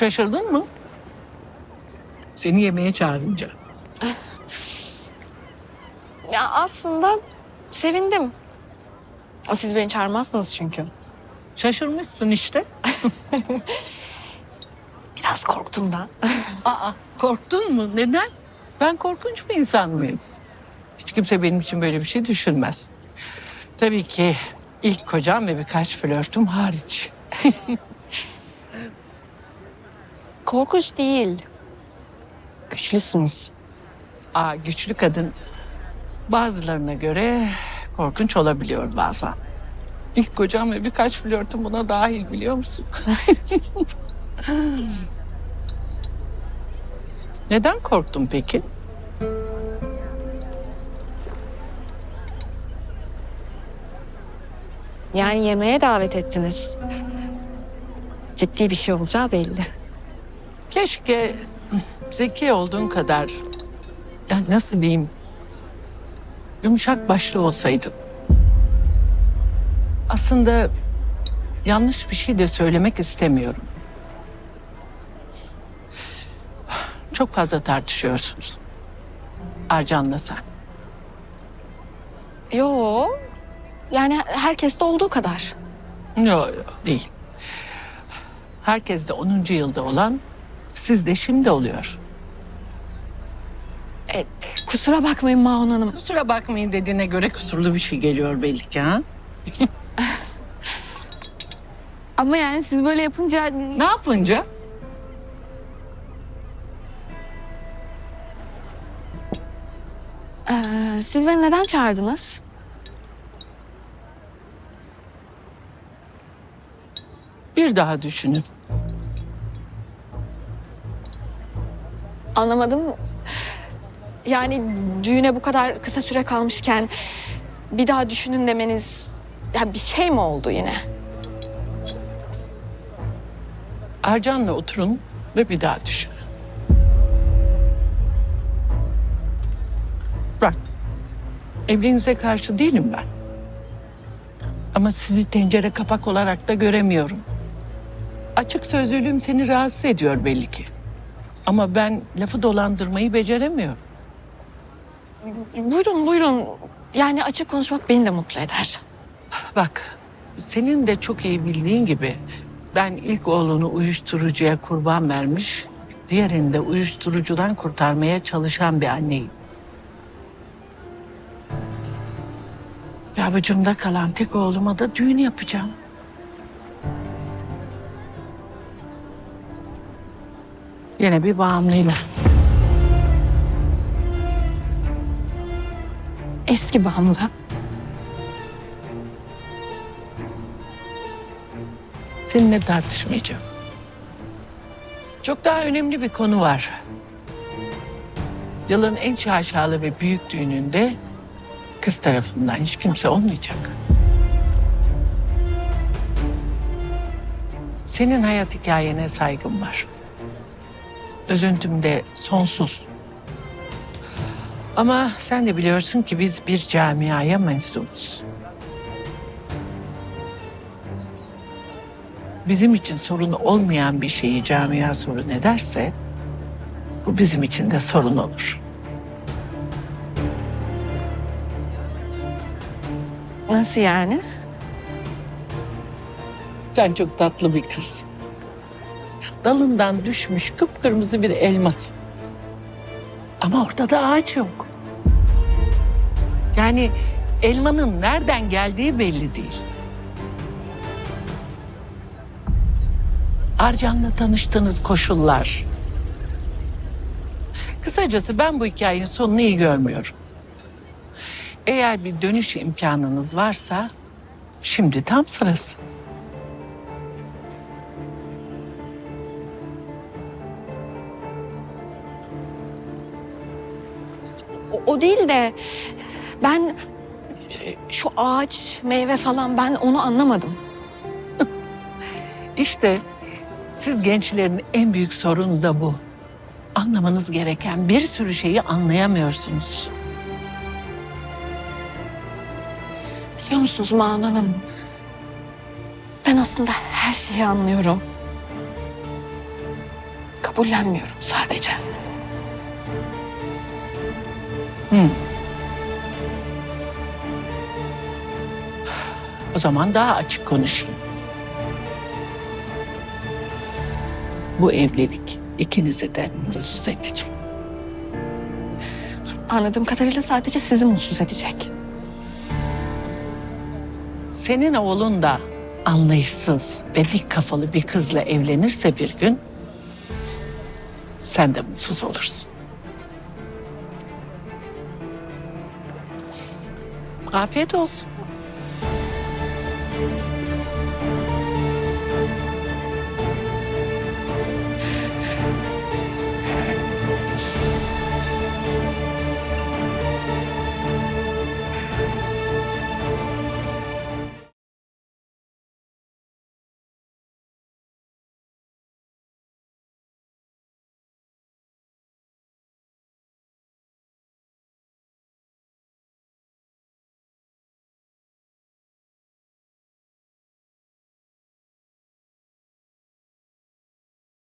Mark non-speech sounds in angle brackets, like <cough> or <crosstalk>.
Şaşırdın mı? Seni yemeğe çağırınca. Ya aslında sevindim. O siz beni çağırmazsınız çünkü. Şaşırmışsın işte. <laughs> Biraz korktum da. <laughs> Aa, korktun mu? Neden? Ben korkunç bir insan mıyım? Hiç kimse benim için böyle bir şey düşünmez. Tabii ki ilk kocam ve birkaç flörtüm hariç. <laughs> Korkunç değil. Güçlüsünüz. Aa, güçlü kadın bazılarına göre korkunç olabiliyor bazen. İlk kocam ve birkaç flörtüm buna dahil biliyor musun? <laughs> Neden korktun peki? Yani yemeğe davet ettiniz. Ciddi bir şey olacağı belli. Keşke zeki olduğun kadar, ya nasıl diyeyim, yumuşak başlı olsaydın. Aslında yanlış bir şey de söylemek istemiyorum. Çok fazla tartışıyorsunuz. Arcan'la sen. Yo. Yani herkeste olduğu kadar. Yok yok değil. Herkes de 10. yılda olan sizde şimdi oluyor. E, kusura bakmayın Mahun Hanım. Kusura bakmayın dediğine göre kusurlu bir şey geliyor belli ki ha? <laughs> Ama yani siz böyle yapınca... Ne yapınca? Ee, siz beni neden çağırdınız? Bir daha düşünün. Anlamadım. Yani düğüne bu kadar kısa süre kalmışken bir daha düşünün demeniz ya bir şey mi oldu yine? Ercan'la oturun ve bir daha düşünün. Bırak. Evliliğinize karşı değilim ben. Ama sizi tencere kapak olarak da göremiyorum. Açık sözlülüğüm seni rahatsız ediyor belli ki. Ama ben lafı dolandırmayı beceremiyorum. Buyurun buyurun. Yani açık konuşmak beni de mutlu eder. Bak, senin de çok iyi bildiğin gibi ben ilk oğlunu uyuşturucuya kurban vermiş, diğerini de uyuşturucudan kurtarmaya çalışan bir anneyim. Yavucumda kalan tek oğluma da düğün yapacağım. Yine bir bağımlıyla. Eski bağımlı. Seninle tartışmayacağım. Çok daha önemli bir konu var. Yılın en şaşalı ve büyük düğününde kız tarafından hiç kimse olmayacak. Senin hayat hikayene saygım var. Üzüntüm de sonsuz. Ama sen de biliyorsun ki biz bir camiaya mensubuz. bizim için sorun olmayan bir şeyi camia sorun ederse bu bizim için de sorun olur. Nasıl yani? Sen çok tatlı bir kızsın. Dalından düşmüş kıpkırmızı bir elmasın. Ama ortada ağaç yok. Yani elmanın nereden geldiği belli değil. Arcan'la tanıştığınız koşullar. Kısacası ben bu hikayenin sonunu iyi görmüyorum. Eğer bir dönüş imkanınız varsa şimdi tam sırası. O, o değil de ben e, şu ağaç, meyve falan ben onu anlamadım. <laughs> İşte siz gençlerin en büyük sorunu da bu. Anlamanız gereken bir sürü şeyi anlayamıyorsunuz. Biliyor musunuz Mahun Hanım? Ben aslında her şeyi anlıyorum. kabullenmiyorum sadece. O zaman daha açık konuşayım. Bu evlilik ikinizi de mutsuz edecek. Anladığım kadarıyla sadece sizi mutsuz edecek. Senin oğlun da anlayışsız ve dik kafalı bir kızla evlenirse bir gün sen de mutsuz olursun. Afiyet olsun.